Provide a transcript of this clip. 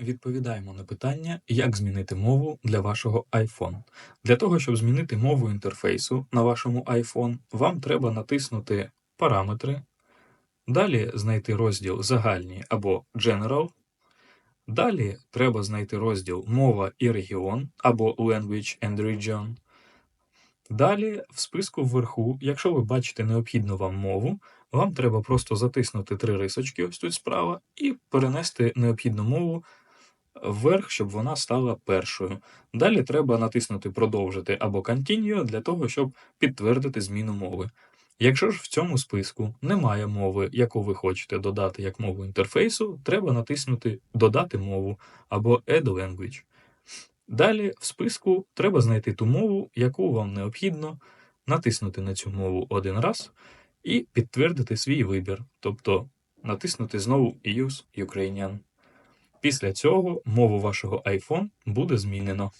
Відповідаємо на питання, як змінити мову для вашого iPhone. Для того, щоб змінити мову інтерфейсу на вашому iPhone, вам треба натиснути Параметри, далі знайти розділ Загальні або General. Далі треба знайти розділ Мова і регіон або Language and Region. Далі в списку вверху, якщо ви бачите необхідну вам мову, вам треба просто затиснути три рисочки ось тут справа і перенести необхідну мову вверх, щоб вона стала першою. Далі треба натиснути Продовжити або Continue для того, щоб підтвердити зміну мови. Якщо ж в цьому списку немає мови, яку ви хочете додати як мову інтерфейсу, треба натиснути Додати мову або Add Language. Далі в списку треба знайти ту мову, яку вам необхідно, натиснути на цю мову один раз і підтвердити свій вибір, тобто натиснути знову Use Ukrainian. Після цього мову вашого iPhone буде змінено.